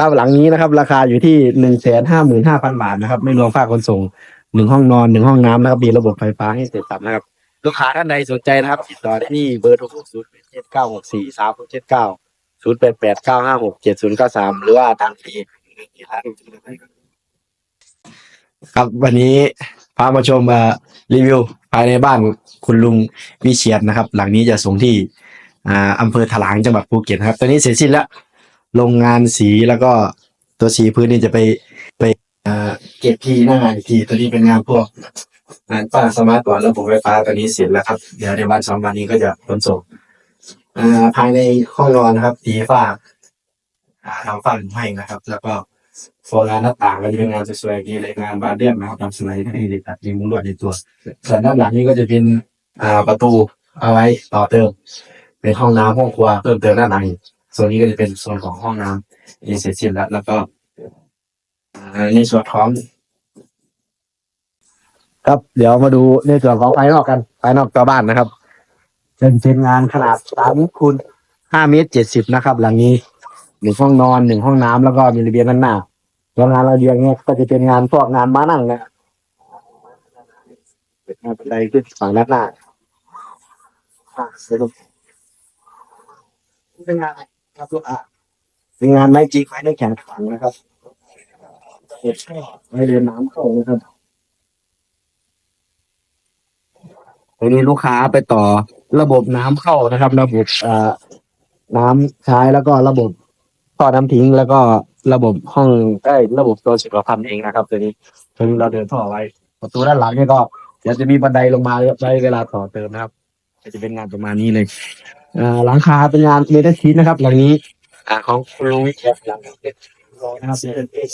ครับหลังนี้นะครับ ราคาอยู่ที่หนึ่งแสนห้าหมื่นห้าพันบาทนะครับ ไม่รวมค่าขนส่งหนึ่งห้องนอนหนึ่งห้องน้ำนะครับมีระบบไฟฟ้าให้เสร็จสับนะครับ ลูกค้าท่านใดสนใจนะครับติดต่อได้ที่เบอร์โทรศูนย์เจ็ดเก้าหกสี่สามเจ็ดเก้าศูนย์แปดแปดเก้าห้าหกเจ็ดศูนย์เก้าสามหรือว่าทางเพจครับวันนี้พามาชมรีวิวภายในบ้านคุณลุงวิเชียนนะครับ หลังนี้จะส่งที่อ่าอำเภอถลางจังหวัดภูเก็ตครับ ตอนนี้เสร็จสิ้นแล้ว โรงงานสีแล้วก็ตัวสีพื้นนี่จะไปไปเอ่อเก็บที่หน้างานอีกทีตัวนี้เป็นงานพวกงานป้าสมาร์ทบอร์ดระบบไฟฟ้าตอนนี้เสร็จแล้วครับ เดี๋ยวในวันสองวันนี้ก็จะขนส่งอ่าภายในห้องนอนนะครับสีฟ้าทำฝ้าให้นะครับ แล้วก็โฟลาร์หน้าต่างก็จะเป็นงานสวยๆดีเลยงานบานเรียบนะครับทำสไลด์ให้เด็กตัดยิงมุ้งลวดในตัวส่วนด้านหลังนี้ก็จะเป็นอ่าประตูเอาไว้ต่อเติม เป็นห้องน้ำห้องครัวเพิ่มเติมด้านใน ส่วนนี้ก็จะเป็นโซนของห้องน้ำนี่เสร็จสิ้นแล้ว แล้วก็ในส่วนของครับเดี๋ยวมาดูในส่วนของภายนอกกันภายนอกตัวบ้านนะครับเป็นเป็นงานขนาดสามคูณห้าเมตรเจ็ดสิบนะครับ หลังนี้หนึ่งห้องนอนหนึ่งห้องน้ำแล้วก็มีระเบียงด้านหน้าแล้วงานระเบียงเนี่ยก็จะเป็นงานพวกงานม้านั่งนะเป็นงานบันไดขึ้นฝั่งด้านหน้าอะเดี๋ยวดูเป็นงาน อะครับลูกอะเป็นงานไม้จิกไม้ในแขนขังนะครับเห็ดช่อไม้เดินน้ำเข้านะครับทีนี้ลูกค้าไปต่อระบบน้ำเข้านะครับระบบเอ่อน้ำใช้แล้วก็ระบบท่อน้ำทิ้งแล้วก็ระบบห้องใกล้ระบบตัวสุขภัณฑ์เองนะครับตัวนี้ตัวนี้เราเดินท่อไว้ ประตูด้านหลังเนี่ยก็เดี๋ยวจะมีบันไดลงมาไว้เวลาต่อเติมนะครับจะเป็นงานประมาณนี้เลย หลังคาเป็นงานเมทัลชีทนะครับหลังนี้อ่าของคุณลุงวิเชียรหลังเป็นร้อยนะครับเป็น